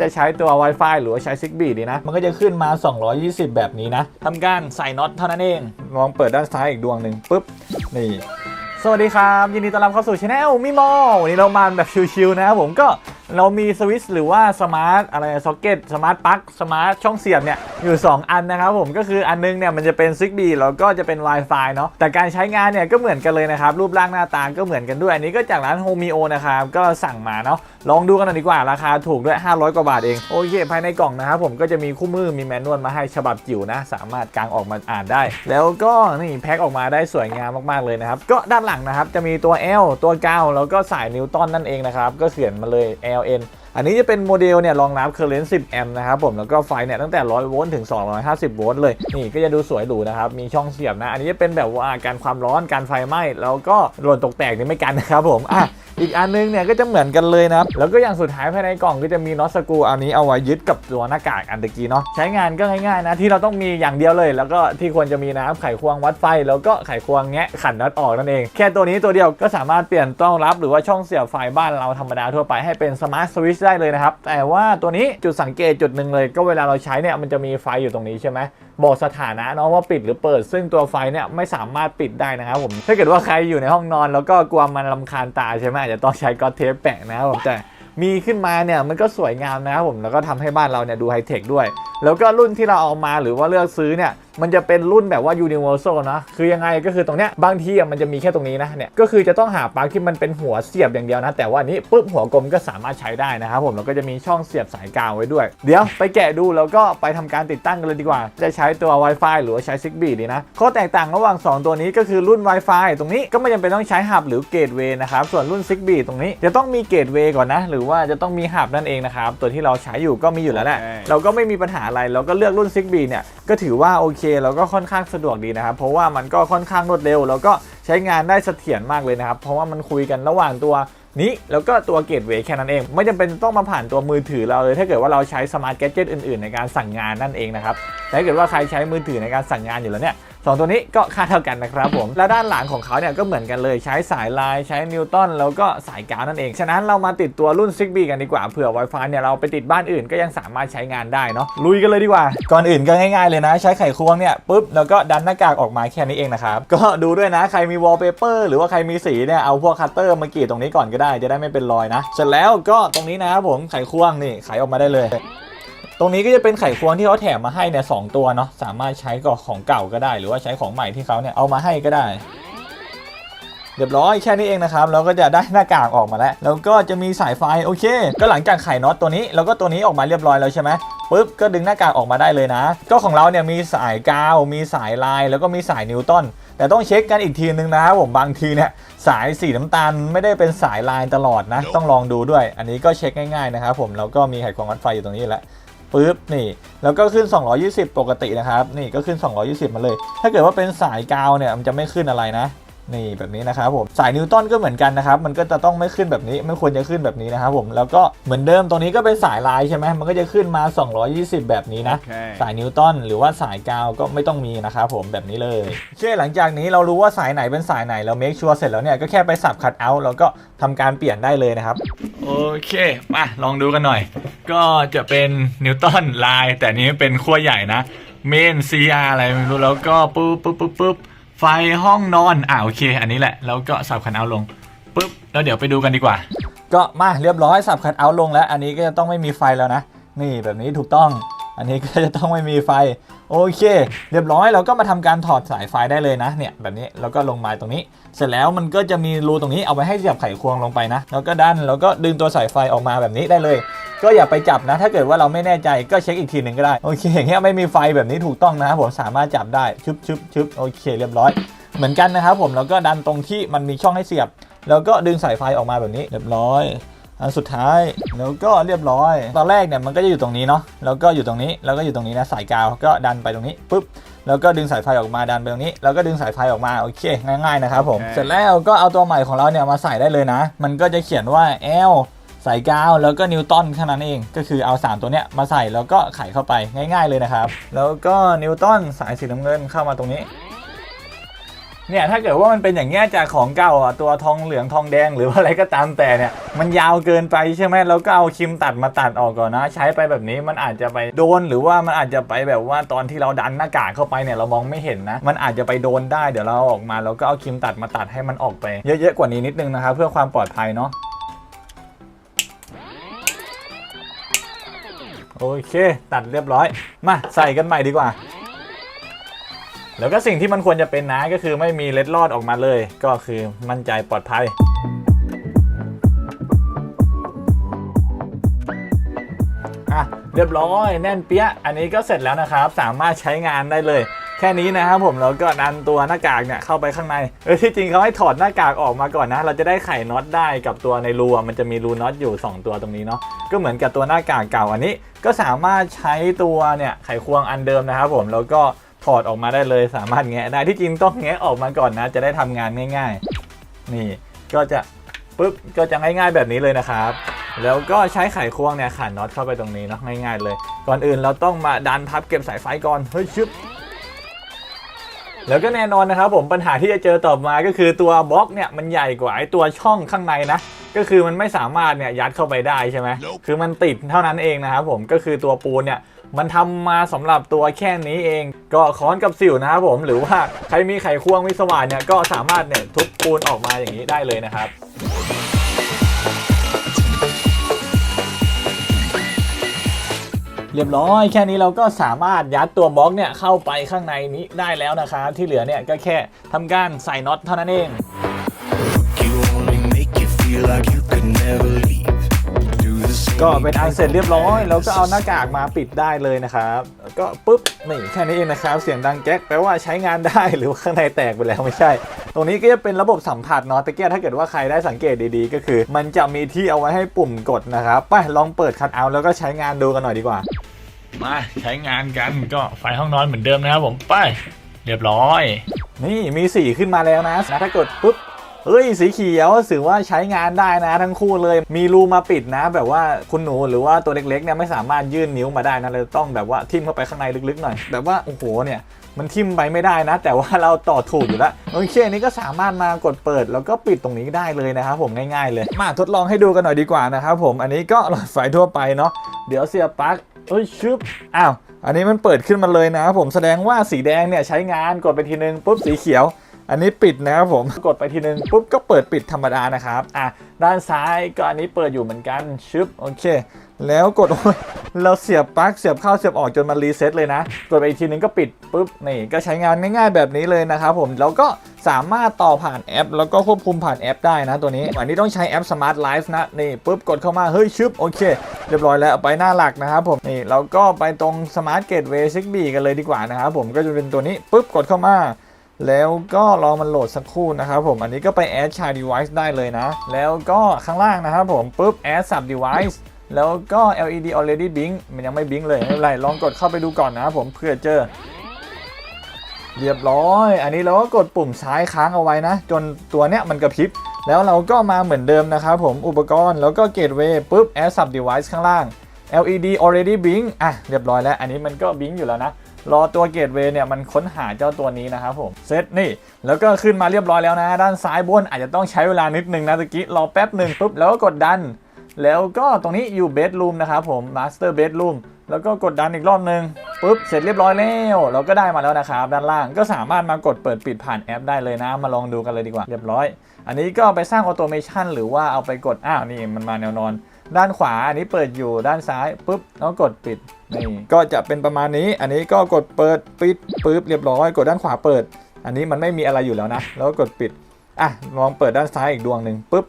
จะใช้ตัว Wi-Fi หรือว่าใช้ Zigbee ดีนะ มันก็จะขึ้นมา 220 แบบนี้นะทำการใส่น็อตเท่านั้นเอง ลองเปิดด้านซ้ายอีกดวงหนึ่งปุ๊บ นี่ สวัสดีครับ ยินดีต้อนรับเข้าสู่ช anel มิโมวันนี้เรามาแบบชิวๆนะครับผมก็ เรามีสวิตช์หรือว่าสมาร์ทอะไรซ็อกเก็ตสมาร์ทปลั๊กสมาร์ทช่องเสียบเนี่ยอยู่ 2 อันนะครับผมก็คืออันนึงเนี่ยมันจะเป็น Zigbee แล้วก็จะเป็น Wi-Fi เนาะแต่การใช้งานเนี่ยก็เหมือนกันเลยนะครับ รูปร่างหน้าตาก็เหมือนกันด้วย อันนี้ก็จากร้าน Homeo นะครับ ก็สั่งมาเนาะลองดูกันหน่อยดีกว่าราคาถูกด้วย 500 กว่าบาทเอง โอเค ภายในกล่องนะครับผมก็จะมีคู่มือมีแมนนวลมาให้ฉบับจิ๋วนะ สามารถกางออกมาอ่านได้ แล้วก็นี่แพ็คออกมาได้สวยงามมากๆเลยนะครับก็ด้านหลังนะครับจะมีตัว L ตัว9แล้วก็สายนิวตันนั่นเองนะครับก็เขียนมาเลย In. อันนี้จะเป็นโมเดลเนี่ยรองรับ current 10 แอมป์นะครับผมแล้วก็ไฟเนี่ยตั้งแต่ 100 โวลต์ถึง 250 โวลต์เลย นี่ก็จะดูสวยหรูนะครับ มีช่องเสียบนะ อันนี้จะเป็นแบบว่าการความร้อนการไฟไหม้ แล้วก็หล่นตกแตกนี่ไม่กันนะครับผมอะอีกอันนึงเนี่ยก็จะเหมือนกันเลยนะครับแล้วก็อย่างสุดท้ายภายในกล่องก็จะมีน็อตสกรูอันนี้เอาไว้ยึดกับตัวหน้ากากอันตะกี้เนาะใช้งานก็ง่ายๆนะที่เราต้องมีอย่างเดียวเลย แล้วก็ที่ควรจะมีนะครับไขควงวัดไฟ แล้วก็ไขควงแงะขันน็อตออกนั่นเอง แค่ตัวนี้ตัวเดียวก็สามารถเปลี่ยนต้องรับหรือว่าช่องเสียบไฟบ้านเราธรรมดาทั่วไปให้เป็นสมาร์ทสวิตชได้เลยนะครับ แต่ว่าตัวนี้จุดสังเกตจุดหนึ่งเลย ก็เวลาเราใช้เนี่ยมันจะมีไฟอยู่ตรงนี้ใช่ไหมบอกสถานะเนาะว่าปิดหรือเปิด ซึ่งตัวไฟเนี่ยไม่สามารถปิดได้นะครับผมถ้าเกิดว่าใครอยู่ในห้องนอน แล้วก็กลัวมันลำคาญตาใช่ไหมอาจจะต้องใช้ก๊อตเทปแปะนะครับผมแต่มีขึ้นมาเนี่ยมันก็สวยงามนะครับผมแล้วก็ทำให้บ้านเราเนี่ยดูไฮเทคด้วย แล้วก็รุ่นที่เราเอามาหรือว่าเลือกซื้อเนี่ย มันจะเป็นรุ่นแบบว่า universal นะคือยังไงก็คือตรงเนี้ยบางทีอะมันจะมีแค่ตรงนี้นะเนี่ยก็คือจะต้องหาปลั๊กที่มันเป็นหัวเสียบอย่างเดียวนะแต่ว่าอันนี้ปุ๊บหัวกลมก็สามารถใช้ได้นะครับผมแล้วก็จะมีช่องเสียบสายกาวไว้ด้วย เดี๋ยวไปแกะดูแล้วก็ไปทำการติดตั้งกันเลยดีกว่า จะใช้ตัว Wi-Fi หรือว่าใช้ Zigbee ดีนะข้อแตกต่างระหว่าง 2 ตัวนี้ก็คือรุ่น Wi-Fi ตรงนี้ก็ไม่จำเป็นต้องใช้หับหรือเกตเวย์นะครับส่วนรุ่น Zigbee ตรงนี้จะต้องมีเกตเวย์ก่อนนะ หรือว่าจะต้องมีหับนั่นเองนะครับตัวที่เราใช้อยู่ก็มีอยู่แล้วแหละโอเคเราก็ไม่มีปัญหาอะไรเราก็เลือกรุ่น Zigbee เนี่ย ก็ถือว่าโอเคแล้วก็ค่อนข้างสะดวกดีนะครับ เพราะว่ามันก็ค่อนข้างรวดเร็ว แล้วก็ใช้งานได้เสถียรมากเลยนะครับ เพราะว่ามันคุยกันระหว่างตัวนี้แล้วก็ตัวเกตเวย์แค่นั้นเอง ไม่จำเป็นต้องมาผ่านตัวมือถือเราเลย ถ้าเกิดว่าเราใช้สมาร์ทแกจิตอื่นๆ ในการสั่งงานนั่นเองนะครับแต่ถ้าเกิดว่าใครใช้มือถือในการสั่งงานอยู่แล้วเนี่ย สองตัวนี้ก็ค่าเท่ากันนะครับผม และด้านหลังของเขาเนี่ยก็เหมือนกันเลยใช้สายลายใช้นิวตันแล้วก็สายกาวนั่นเอง ฉะนั้นเรามาติดตัวรุ่น Zigbee กันดีกว่าเผื่อ Wi-Fi เนี่ยเราไปติดบ้านอื่นก็ยังสามารถใช้งานได้เนาะลุยกันเลยดีกว่า ก่อนอื่นก็ง่ายๆเลยนะ ใช้ไขควงเนี่ยปุ๊บแล้วก็ดันหน้ากากออกมาแค่นี้เองนะครับก็ดูด้วยนะใครมีวอลเปเปอร์หรือว่าใครมีสีเนี่ยเอาพวกคัตเตอร์มากรีดตรงนี้ก่อนก็ได้จะได้ไม่เป็นรอยนะเสร็จแล้วก็ตรงนี้นะครับผมไขควงนี่ไขออกมาได้เลย ตรงนี้ก็จะเป็นไขควงที่เขาแถมมาให้เนี่ยสองตัวเนาะสามารถใช้กับของเก่าก็ได้ หรือว่าใช้ของใหม่ที่เขาเนี่ยเอามาให้ก็ได้เรียบร้อยแค่นี้เองนะครับเราก็จะได้หน้ากากออกมาแล้ว แล้วก็จะมีสายไฟโอเค ก็หลังจากไขน็อตตัวนี้แล้วก็ตัวนี้ออกมาเรียบร้อยแล้วใช่ไหมปุ๊บก็ดึงหน้ากากออกมาได้เลยนะ ก็ของเราเนี่ยมีสายกาว มีสายลาย แล้วก็มีสายนิวตันแต่ต้องเช็คกันอีกทีนึงนะครับผมบางทีเนี่ยสายสีน้ำตาลไม่ได้เป็นสายลายตลอดนะ ต้องลองดูด้วย อันนี้ก็เช็คง่ายๆนะครับผมแล้วก็มีไขควงวัดไฟอยู่ตรงนี้แล้ว ปึ๊บนี่ แล้วก็ขึ้น 220 ปกตินะครับ นี่ก็ขึ้น 220 มาเลย ถ้าเกิดว่าเป็นสายกาวเนี่ยมันจะไม่ขึ้นอะไรนะ นี่แบบนี้นะครับผมสายนิวตันก็เหมือนกันนะครับมันก็จะต้องไม่ขึ้นแบบนี้ไม่ควรจะขึ้นแบบนี้นะครับผมแล้วก็เหมือนเดิมตรงนี้ก็เป็นสายลายใช่ไหมมันก็จะขึ้นมา 220 แบบนี้นะโอเคสายนิวตันหรือว่าสายกาวก็ไม่ต้องมีนะครับผมแบบนี้เลยโอเคหลังจากนี้เรารู้ว่าสายไหนเป็นสายไหนเราเมคชัวร์เสร็จแล้วเนี่ยก็แค่ไปสับคัดเอาท์แล้วก็ทำการเปลี่ยนได้เลยนะครับโอเคมาลองดูกันหน่อย ก็จะเป็นนิวตันไลน์แต่อันนี้เป็นขั้วใหญ่นะเมน CR อะไรไม่รู้แล้วก็ปุ๊บปุ๊บปุ๊บปุ๊บ ไฟห้องนอน อ่าโอเค อันนี้แหละ แล้วก็สับคัดเอาลงปุ๊บ แล้วเดี๋ยวไปดูกันดีกว่า ก็มาเรียบร้อยสับคัดเอาลงแล้ว อันนี้ก็จะต้องไม่มีไฟแล้วนะ นี่แบบนี้ถูกต้อง อันนี้ก็จะต้องไม่มีไฟ โอเค เรียบร้อย เราก็มาทำการถอดสายไฟได้เลยนะ เนี่ยแบบนี้ แล้วก็ลงมาตรงนี้ เสร็จแล้วมันก็จะมีรูตรงนี้เอาไว้ให้เสียบไขควงลงไปนะ แล้วก็ดัน แล้วก็ดึงตัวสายไฟออกมาแบบนี้ได้เลย ก็อย่าไปจับนะ ถ้าเกิดว่าเราไม่แน่ใจก็เช็คอีกทีหนึ่งก็ได้ โอเคอย่างเงี้ยไม่มีไฟแบบนี้ถูกต้องนะครับผมสามารถจับได้ชึบชึบชึบโอเคเรียบร้อย เหมือนกันนะครับผมแล้วก็ดันตรงที่มันมีช่องให้เสียบ แล้วก็ดึงสายไฟออกมาแบบนี้เรียบร้อยอันสุดท้ายแล้วก็เรียบร้อย ตอนแรกเนี่ยมันก็จะอยู่ตรงนี้เนาะแล้วก็อยู่ตรงนี้แล้วก็อยู่ตรงนี้นะสายกาวก็ดันไปตรงนี้ปุ๊บแล้วก็ดึงสายไฟออกมาดันไปตรงนี้ แล้วก็ดึงสายไฟออกมาโอเค ง่ายๆนะครับผมโอเคเสร็จแล้วก็เอาตัวใหม่ของเราเนี่ยมาใส่ได้เลยนะ มันก็จะเขียนว่า L สายกาวแล้วก็นิวตันแค่นั้นเอง ก็คือเอา 3 ตัวเนี้ยมาใส่แล้วก็ไขเข้าไปง่าย ๆเลยนะครับ แล้วก็นิวตันสายสีน้ำเงินเข้ามาตรงนี้เนี่ยถ้าเกิดว่ามันเป็นอย่างเงี้ยจากของเก่าอะตัวทองเหลืองทองแดงหรือว่าอะไรก็ตามแต่เนี่ยมันยาวเกินไปใช่ไหมเราก็เอาครีมตัดมาตัดออกก่อนนะ ใช้ไปแบบนี้มันอาจจะไปโดน หรือว่ามันอาจจะไปแบบว่าตอนที่เราดันหน้ากากเข้าไปเนี่ยเรามองไม่เห็นนะ มันอาจจะไปโดนได้เดี๋ยวเราออกมาเราก็เอาครีมตัดมาตัดให้มันออกไป เยอะๆกว่านี้นิดนึงนะครับเพื่อความปลอดภัยเนาะ โอเค ตัดเรียบร้อย มาใส่กันใหม่ดีกว่า แล้วก็สิ่งที่มันควรจะเป็นนะก็คือไม่มีเล็ดลอดออกมาเลย ก็คือมั่นใจปลอดภัยอะเรียบร้อยแน่นเปี้ย อันนี้ก็เสร็จแล้วนะครับ สามารถใช้งานได้เลย แค่นี้นะครับผมแล้วก็ดันตัวหน้ากากเนี่ยเข้าไปข้างในเออที่จริงเขาให้ถอดหน้ากากออกมาก่อนนะ เราจะได้ไขน็อตได้กับตัวในรูมันจะมีรูน็อตอยู่ 2 ตัวตรงนี้เนาะก็เหมือนกับตัวหน้ากากเก่าอันนี้ ก็สามารถใช้ตัวเนี่ยไขควงอันเดิมนะครับผมแล้วก็ถอดออกมาได้เลยสามารถแงะได้ที่จริงต้องแงะออกมาก่อนนะ จะได้ทำงานง่าย ๆ นี่ก็จะปุ๊บก็จะง่ายๆแบบนี้เลยนะครับแล้วก็ใช้ไขควงเนี่ยขันน็อตเข้าไปตรงนี้เนาะง่ายๆเลย ก่อนอื่นเราต้องมาดันพับเก็บสายไฟก่อนเฮ้ยชึบ แล้วก็แน่นอนนะครับผมปัญหาที่จะเจอต่อมาก็คือตัวบล็อกเนี่ยมันใหญ่กว่าไอ้ตัวช่องข้างในนะก็คือมันไม่สามารถเนี่ยยัดเข้าไปได้ใช่ไหมคือมันติดเท่านั้นเองนะครับผมก็คือตัวปูนเนี่ยมันทำมาสำหรับตัวแค่นี้เอง ก็ค้อนกับสิวนะครับผมหรือว่าใครมีไขควงมีสว่านเนี่ยก็สามารถเนี่ยทุบปูนออกมาอย่างนี้ได้เลยนะครับ เรียบร้อยแค่นี้เราก็สามารถยัดตัวบล็อกเนี่ยเข้าไปข้างในนี้ได้แล้วนะครับที่เหลือเนี่ยก็แค่ทำการใส่น็อตเท่านั้นเอง ก็เป็นอันเสร็จเรียบร้อยแล้วก็เอาหน้ากากมาปิดได้เลยนะครับ ก็ปุ๊บนี่แค่นี้เองนะครับ เสียงดังแก๊กแปลว่าใช้งานได้หรือว่าข้างในแตกไปแล้วไม่ใช่ รงนี้ก็จะเป็นระบบสัมผัสเนาะตะเกียถ้าเกิดว่าใครได้สังเกตดีๆ ก็คือ มันจะมีที่เอาไว้ให้ปุ่มกดนะครับไปลองเปิดคัทเอาท์แล้วก็ใช้งานดูกันหน่อยดีกว่า มาใช้งานกันก็ไฟห้องนอนเหมือนเดิมนะครับผมไปเรียบร้อย นี่มีสีขึ้นมาแล้วนะนะถ้ากดปุ๊บเฮ้ยสีเขียวถือว่าใช้งานได้นะทั้งคู่เลย มีรูมาปิดนะ แบบว่าคุณหนูหรือว่าตัวเล็กๆเนี่ยไม่สามารถยื่นนิ้วมาได้นะเลยต้องแบบว่าทิ่มเข้าไปข้างในลึกๆหน่อยแบบว่าโอ้โหเนี่ย มันทิ่มไปไม่ได้นะ แต่ว่าเราต่อถูกอยู่แล้วโอเคนนี้ก็สามารถมากดเปิด แล้วก็ปิดตรงนี้ได้เลยนะครับผมง่ายๆเลย มาทดลองให้ดูกันหน่อยดีกว่านะครับผมอันนี้ก็หลอดไฟทั่วไปเนาะเดี๋ยวเสียบปลั๊กเอ้ยชึบอ้าวอันนี้มันเปิดขึ้นมาเลยนะครับผมแสดงว่าสีแดงเนี่ยใช้งานกดไปทีนึงปุ๊บสีเขียว อันนี้ปิดนะครับผมกดไปทีนึงปุ๊บก็เปิดปิดธรรมดานะครับอะด้านซ้ายก็อันนี้เปิดอยู่เหมือนกันชึบโอเค แล้วกดโอ้ยเราเสียบปลั๊กเสียบเข้าเสียบออกจนมันรีเซ็ตเลยนะ กดไปอีกทีนึงก็ปิดปุ๊บนี่ก็ใช้งานง่ายๆแบบนี้เลยนะครับผมแล้วก็สามารถต่อผ่านแอป แล้วก็ควบคุมผ่านแอปได้นะตัวนี้อันนี้ต้องใช้แอป Smart Life นะนี่ปุ๊บกดเข้ามาเฮ้ยชึบโอเค เรียบร้อยแล้วไปหน้าหลักนะครับผมนี่เราก็ไปตรง Smart Gateway Zigbee กันเลยดีกว่านะครับผมก็จะเป็นตัวนี้ปุ๊บกดเข้ามา แล้วก็รอมันโหลดสักครู่นะครับผม อันนี้ก็ไป add child device ได้เลยนะ แล้วก็ข้างล่างนะครับผมปุ๊บ add sub device แล้วก็ LED already blink มันยังไม่ blink เลยไม่เป็นไรลองกดเข้าไปดูก่อนนะครับผมเพื่อเจอ เรียบร้อย อันนี้เราก็กดปุ่มซ้ายค้างเอาไว้นะ จนตัวเนี้ยมันกระพริบ แล้วเราก็มาเหมือนเดิมนะครับผมอุปกรณ์แล้วก็ gateway ปุ๊บ add sub device ข้างล่าง LED already blink อะเรียบร้อยแล้ว อันนี้มันก็ blink อยู่แล้วนะ รอตัวเกตเวย์เนี่ยมันค้นหาเจ้าตัวนี้นะครับผมเซตนี่ แล้วก็ขึ้นมาเรียบร้อยแล้วนะ ด้านซ้ายบนอาจจะต้องใช้เวลานิดนึงนะตะกี้รอแป๊บหนึ่งปุ๊บแล้วก็กดดัน แล้วก็ตรงนี้อยู่เบดรูมนะครับผมมาสเตอร์เบดรูมแล้วก็กดดันอีกรอบหนึ่งปุ๊บเสร็จเรียบร้อยแล้วเราก็ได้มาแล้วนะครับ ด้านล่างก็สามารถมากดเปิดปิดผ่านแอปได้เลยนะ มาลองดูกันเลยดีกว่าเรียบร้อย อันนี้ก็ไปสร้างออโตเมชันหรือว่าเอาไปกดอ้าวนี่มันมาแนวนอน ด้านขวาอันนี้เปิดอยู่ด้านซ้ายปุ๊บแล้วกดปิดนี่ก็จะเป็นประมาณนี้ อันนี้ก็กดเปิดปิดปุ๊บเรียบร้อยกดด้านขวาเปิด อันนี้มันไม่มีอะไรอยู่แล้วนะ แล้วก็กดปิดอะลองเปิดด้านซ้ายอีกดวงหนึ่งปุ๊บ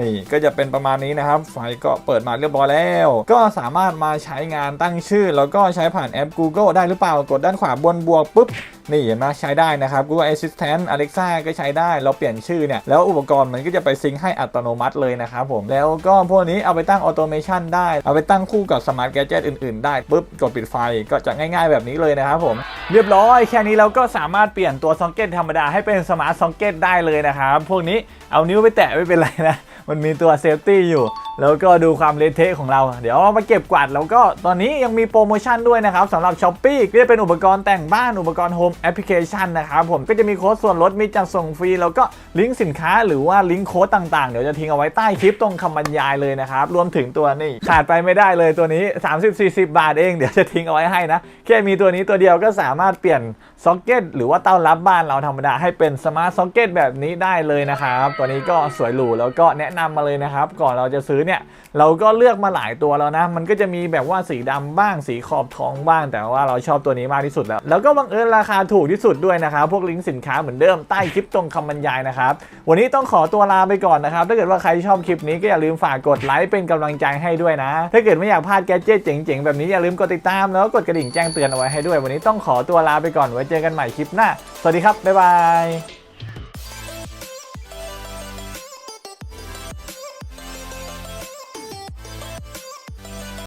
นี่ก็จะเป็นประมาณนี้นะครับ ไฟก็เปิดมาเรียบร้อยแล้ว ก็สามารถมาใช้งานตั้งชื่อ แล้วก็ใช้ผ่านแอป Google ได้หรือเปล่ากดด้านขวาบนบวกปุ๊บ นี่เห็นไหมใช้ได้นะครับ Google Assistant Alexa ก็ใช้ได้ เราเปลี่ยนชื่อเนี่ย แล้วอุปกรณ์มันก็จะไปซิงค์ให้อัตโนมัติเลยนะครับผม แล้วก็พวกนี้เอาไปตั้งออโตเมชันได้ เอาไปตั้งคู่กับสมาร์ทแกจ e t อื่น ๆ ได้ปุ๊บกดปิดไฟก็จะง่ายๆแบบนี้เลยนะครับผม เรียบร้อย แค่นี้เราก็สามารถเปลี่ยนตัวซ็อกเก็ตธรรมดาให้เป็นสมาร์ทซ็อกเก็ตได้เลยนะครับ พวกนี้เอานิ้วไปแตะไม่เป็นไรนะ มันมีตัวเซฟตี้อยู่ แล้วก็ดูความเละเทะของเรา เดี๋ยวเอามาเก็บกวาดแล้วก็ตอนนี้ยังมีโปรโมชั่นด้วยนะครับสำหรับ s h อ p e e ก็จะเป็นอุปกรณ์แต่งบ้านอุปกรณ์โฮมแอปพลิเคชันนะครับผมก็จะมีโค้ดส่วนลดมีจัดส่งฟรี แล้วก็ลิงก์สินค้าหรือว่าลิงก์โค้ดต่างๆ เดี๋ยวจะทิ้งเอาไว้ใต้คลิปตรงคำบรรยายเลยนะครับรวมถึงตัวนี้ขาดไปไม่ได้เลยตัวนี้ 30-40 บาทเองเดี๋ยวจะทิ้งเอาไว้ให้นะแค่มีตัวนี้ตัวเดียวก็สามารถเปลี่ยนซ็อกเก็ตหรือว่าเต้ารับบ้านเราธรรมดาให้เป็นสมาร์ทซ็อกเก็ตแบบนี้ได้เลยนะครับตัวนี้ก็สวยหรูแล้วก็แนะนำมาเลยนะครับก่อนเราจะซื้อเนี่ยเราก็เลือกมาหลายตัวแล้วนะ มันก็จะมีแบบว่าสีดำบ้างสีขอบทองบ้าง แต่ว่าเราชอบตัวนี้มากที่สุดแล้ว แล้วก็บังเอิญราคาถูกที่สุดด้วยนะครับ พวกลิงก์สินค้าเหมือนเดิมใต้คลิปตรงคำบรรยายนะครับ วันนี้ต้องขอตัวลาไปก่อนนะครับ ถ้าเกิดว่าใครชอบคลิปนี้ก็อย่าลืมฝากกดไลค์เป็นกำลังใจให้ด้วยนะ ถ้าเกิดไม่อยากพลาดแกดเจิตเจ๋งๆแบบนี้อย่าลืมกดติดตามแล้วก็กดกระดิ่งแจ้งเตือนเอาไว้ให้ด้วย วันนี้ต้องขอตัวลาไปก่อนไว้เจอกันใหม่คลิปหน้า สวัสดีครับบ๊ายบาย